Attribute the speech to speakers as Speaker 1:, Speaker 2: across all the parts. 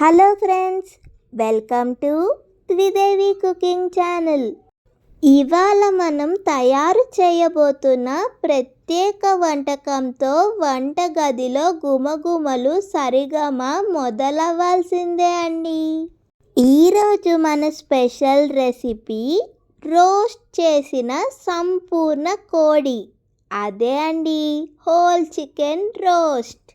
Speaker 1: Hello friends welcome to Tridevi cooking channel. ఇవాళ మనం తయారు చేయబోతున్న ప్రత్యేక వంటకంతో వంటగదిలో గుమగుమలు సరిగమ మొదలవ్వాల్సిందే అండి. ఈరోజు మన స్పెషల్ రెసిపీ రోస్ట్ చేసిన సంపూర్ణ కోడి. అదే అండి హోల్ చికెన్ రోస్ట్.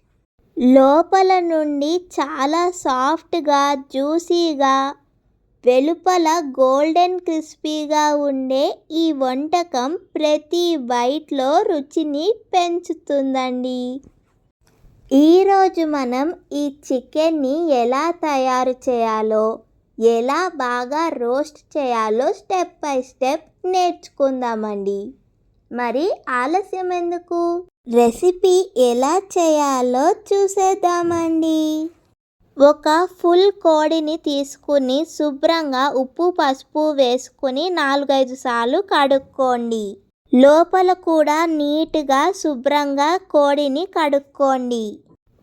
Speaker 1: లోపల నుండి చాలా సాఫ్ట్గా జ్యూసీగా వెలుపల గోల్డెన్ క్రిస్పీగా ఉండే ఈ వంటకం ప్రతి బైట్లో రుచిని పెంచుతుందండి. ఈరోజు మనం ఈ చికెన్ని ఎలా తయారు చేయాలో ఎలా బాగా రోస్ట్ చేయాలో స్టెప్ బై స్టెప్ నేర్చుకుందామండి. మరి ఆలస్యం ఎందుకు? రెసిపీ ఎలా చేయాలో చూసేద్దామండి. ఒక ఫుల్ కోడిని తీసుకుని శుభ్రంగా ఉప్పు పసుపు వేసుకుని నాలుగైదు సార్లు కడుక్కోండి. లోపల కూడా నీట్గా శుభ్రంగా కోడిని కడుక్కోండి.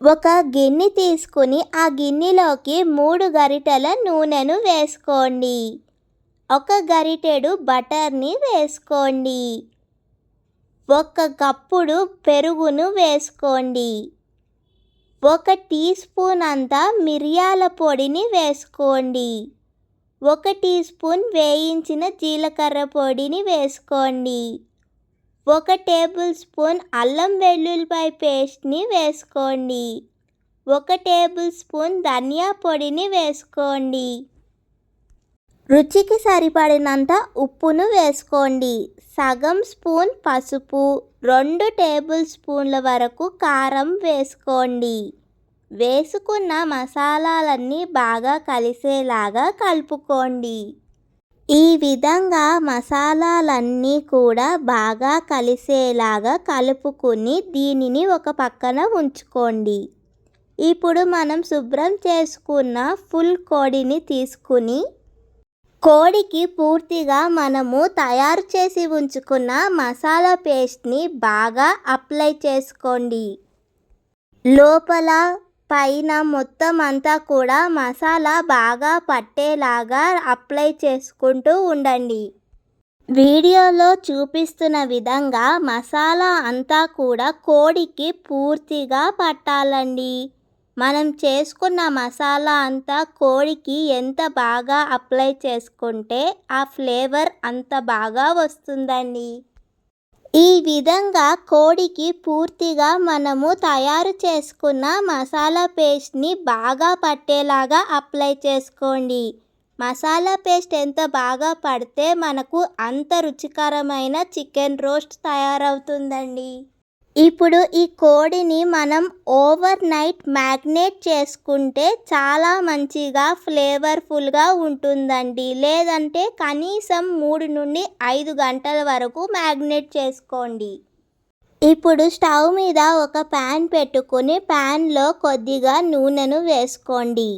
Speaker 1: ఒక గిన్నె తీసుకుని ఆ గిన్నెలోకి మూడు గరిటెల నూనెను వేసుకోండి. ఒక గరిటెడు బటర్ని వేసుకోండి. ఒక కప్పుడు పెరుగును వేసుకోండి. ఒక టీ స్పూన్ అంతా మిరియాల పొడిని వేసుకోండి. ఒక టీ స్పూన్ వేయించిన జీలకర్ర పొడిని వేసుకోండి. ఒక టేబుల్ స్పూన్ అల్లం వెల్లుల్లిపాయ పేస్ట్ని వేసుకోండి. ఒక టేబుల్ స్పూన్ ధనియా పొడిని వేసుకోండి. రుచికి సరిపడినంత ఉప్పును వేసుకోండి. సగం స్పూన్ పసుపు రెండు టేబుల్ స్పూన్ల వరకు కారం వేసుకోండి. వేసుకున్న మసాలాలన్నీ బాగా కలిసేలాగా కలుపుకోండి. ఈ విధంగా మసాలాలన్నీ కూడా బాగా కలిసేలాగా కలుపుకుని దీనిని ఒక పక్కన ఉంచుకోండి. ఇప్పుడు మనం శుభ్రం చేసుకున్న ఫుల్ కోడిని తీసుకుని కోడికి పూర్తిగా మనము తయారు చేసి ఉంచుకున్న మసాలా పేస్ట్ని బాగా అప్లై చేసుకోండి. లోపల పైన మొత్తం అంతా కూడా మసాలా బాగా పట్టేలాగా అప్లై చేసుకుంటూ ఉండండి. వీడియోలో చూపిస్తున్న విధంగా మసాలా అంతా కూడా కోడికి పూర్తిగా పట్టాలండి. మనం చేసుకున్న మసాలా అంతా కోడికి ఎంత బాగా అప్లై చేసుకుంటే ఆ ఫ్లేవర్ అంత బాగా వస్తుందండి. ఈ విధంగా కోడికి పూర్తిగా మనము తయారు చేసుకున్న మసాలా పేస్ట్ని బాగా పట్టేలాగా అప్లై చేసుకోండి. మసాలా పేస్ట్ ఎంత బాగా పడితే మనకు అంత రుచికరమైన చికెన్ రోస్ట్ తయారవుతుందండి. ఇప్పుడు ఈ కోడిని మనం ఓవర్ నైట్ మ్యాగ్నేట్ చేసుకుంటే చాలా మంచిగా ఫ్లేవర్ఫుల్గా ఉంటుందండి. లేదంటే కనీసం మూడు నుండి ఐదు గంటల వరకు మ్యాగ్నేట్ చేసుకోండి. ఇప్పుడు స్టవ్ మీద ఒక ప్యాన్ పెట్టుకుని ప్యాన్లో కొద్దిగా నూనెను వేసుకోండి.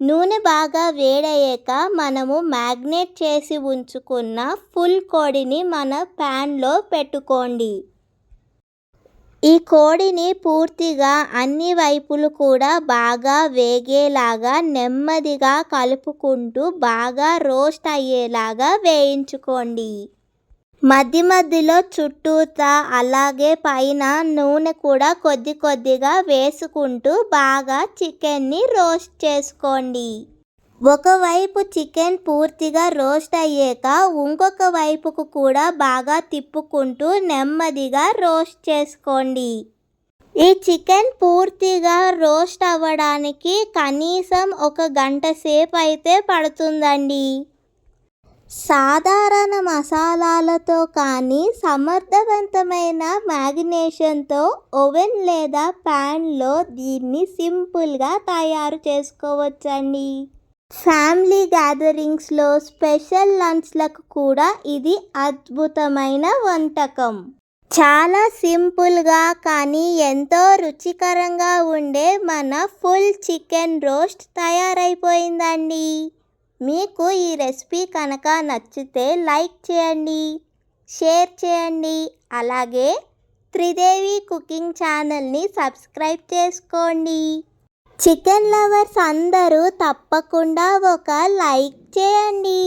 Speaker 1: నూనె బాగా వేడయ్యాక మనము మ్యాగ్నేట్ చేసి ఉంచుకున్న ఫుల్ కోడిని మన ప్యాన్లో పెట్టుకోండి. ఈ కోడిని పూర్తిగా అన్ని వైపులు కూడా బాగా వేగేలాగా నెమ్మదిగా కలుపుకుంటూ బాగా రోస్ట్ అయ్యేలాగా వేయించుకోండి. మధ్య మధ్యలో చుట్టూతా అలాగే పైన నూనె కూడా కొద్ది కొద్దిగా వేసుకుంటూ బాగా చికెన్ని రోస్ట్ చేసుకోండి. ఒకవైపు చికెన్ పూర్తిగా రోస్ట్ అయ్యాక ఇంకొక వైపుకు కూడా బాగా తిప్పుకుంటూ నెమ్మదిగా రోస్ట్ చేసుకోండి. ఈ చికెన్ పూర్తిగా రోస్ట్ అవ్వడానికి కనీసం ఒక గంట సేపు అయితే పడుతుందండి. సాధారణ మసాలాలతో కానీ సమర్థవంతమైన మ్యాగినేషన్తో ఓవెన్ లేదా ప్యాన్లో దీన్ని సింపుల్గా తయారు చేసుకోవచ్చండి. ఫ్యామిలీ గ్యాదరింగ్స్లో స్పెషల్ లంచ్లకు కూడా ఇది అద్భుతమైన వంటకం. చాలా సింపుల్గా కానీ ఎంతో రుచికరంగా ఉండే మన ఫుల్ చికెన్ రోస్ట్ తయారైపోయిందండి. మీకు ఈ రెసిపీ కనుక నచ్చితే లైక్ చేయండి షేర్ చేయండి అలాగే త్రిదేవి కుకింగ్ ఛానల్ని సబ్స్క్రైబ్ చేసుకోండి. చికెన్ లవర్స్ అందరూ తప్పకుండా ఒక లైక్ చేయండి.